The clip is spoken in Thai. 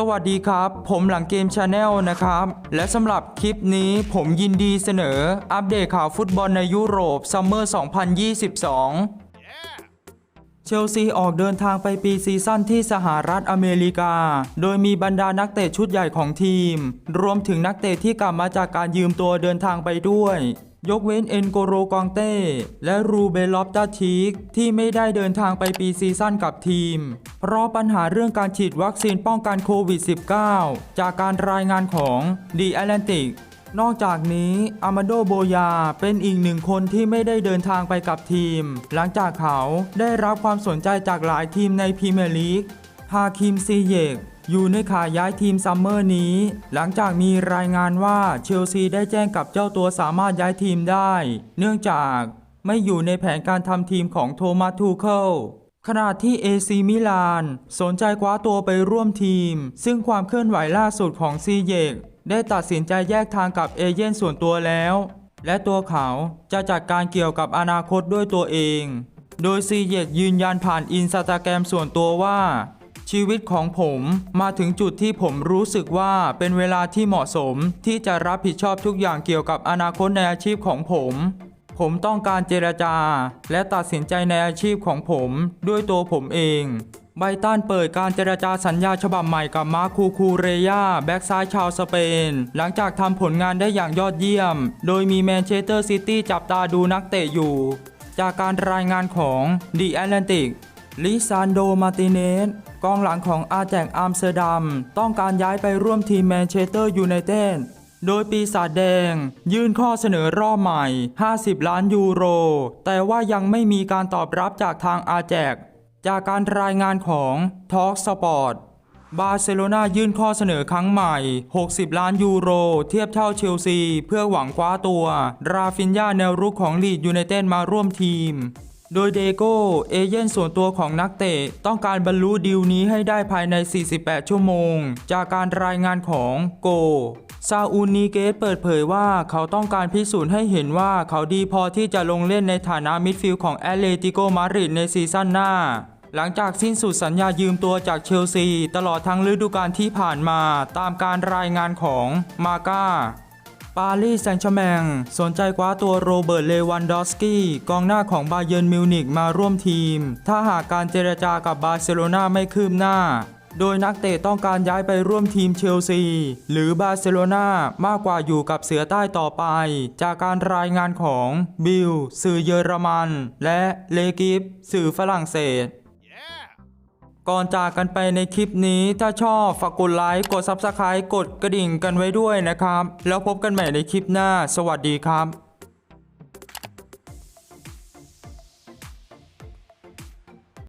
สวัสดีครับ ผมหลังเกมชาแนลนะครับ และสำหรับคลิปนี้ผมยินดีเสนอ อัปเดตข่าวฟุตบอลในยุโรปซัมเมอร์ 2022เชลซีออกเดินทางไปปีซีซั่นที่สหรัฐอเมริกา โดยมีบรรดานักเตะชุดใหญ่ของทีม รวมถึงนักเตะที่กลับมาจากการยืมตัวเดินทางไปด้วย ยกเว้นเอ็นโกโรกองเต้ และรูเบลอฟตาชิกที่ไม่ได้เดินทางไปปีซีซั่นกับทีม เพราะปัญหาเรื่องการฉีดวัคซีนป้องกันโควิด -19 จากการรายงานของ The Atlantic นอกจากนี้อามาโดโบยาเป็นอีกหนึ่งคนที่ไม่ได้เดินทางไปกับทีม หลังจากเขาได้รับความสนใจจากหลายทีมในพรีเมียร์ลีกฮาคิมซีเยก อยู่ในข่ายย้ายทีมซัมเมอร์นี้ หลังจากมีรายงานว่าเชลซีได้แจ้งกับเจ้าตัวสามารถย้ายทีมได้ เนื่องจากไม่อยู่ในแผนการทำทีมของโทมัสทูเคิลขณะที่เอซีมิลาน สนใจคว้าตัวไปร่วมทีม ซึ่งความเคลื่อนไหวล่าสุดของซีเยกได้ตัดสินใจแยกทางกับเอเย่นส่วนตัวแล้ว และตัวเขาจะจัดการเกี่ยวกับอนาคตด้วยตัวเอง โดยซีเยกยืนยันผ่านอินสตาแกรมส่วนตัวว่า ชีวิตของผมมาถึงจุดที่ผมรู้สึกว่าเป็นเวลาที่เหมาะสมที่จะรับผิดชอบทุกอย่างเกี่ยวกับอนาคตในอาชีพของผม ผมต้องการเจรจา และตัดสินใจในอาชีพของผมด้วยตัวผมเอง ไบตันเปิดการเจรจาสัญญาฉบับใหม่กับมาคูคูเรยาแบ็กซ้ายชาวสเปน หลังจากทำผลงานได้อย่างยอดเยี่ยม โดยมีแมนเชสเตอร์ซิตี้จับตาดูนักเตะอยู่ จากการรายงานของ The Atlantic ลิซานโด มาติเนสกองหลังของอาแจกอัมสเตอร์ดัม ต้องการย้ายไปร่วมทีมแมนเชสเตอร์ยูไนเต็ดโดยปีศาจแดง ยื่นข้อเสนอรอบใหม่ 50 ล้านยูโร แต่ว่ายังไม่มีการตอบรับจากทางอาแจก จากการรายงานของ Talk Sport บาร์เซโลนายื่นข้อเสนอครั้งใหม่ 60 ล้านยูโร เทียบเท่าเชลซี เพื่อหวังคว้าตัว ราฟินยาแนวรุกของลีดยูไนเต็ดมาร่วมทีม โดยเดโก้เอเย่นส่วนตัวของนักเตะต้องการบรรลุดีลนี้ให้ได้ภายใน 48 ชั่วโมง จากการรายงานของโก ซาอูนีเกตเปิดเผยว่าเขาต้องการพิสูจน์ให้เห็นว่าเขาดีพอที่จะลงเล่นในฐานะมิดฟิลด์ของแอตเลติโกมาดริดในซีซั่นหน้า หลังจากสิ้นสุดสัญญายืมตัวจากเชลซี ตลอดทั้งฤดูกาลที่ผ่านมาตามการรายงานของมาก้า ปารีสแซงต์แชร์แมงสนใจคว้าตัวโรเบิร์ต เลวันดอสกี้กองหน้าของบาเยิร์นมิวนิกมาร่วมทีม ถ้าหากการเจรจากับบาร์เซโลนาไม่คืบหน้า โดยนักเตะต้องการย้ายไปร่วมทีมเชลซี หรือบาร์เซโลนามากกว่าอยู่กับเสือใต้ต่อไป จากการรายงานของบิลสื่อเยอรมัน และเลกิฟสื่อฝรั่งเศส ก่อนจากกันไปในคลิปนี้ถ้าชอบฝากกดไลค์กด Subscribe กดกระดิ่งกันไว้ด้วยนะครับ แล้วพบกันใหม่ในคลิปหน้า สวัสดีครับ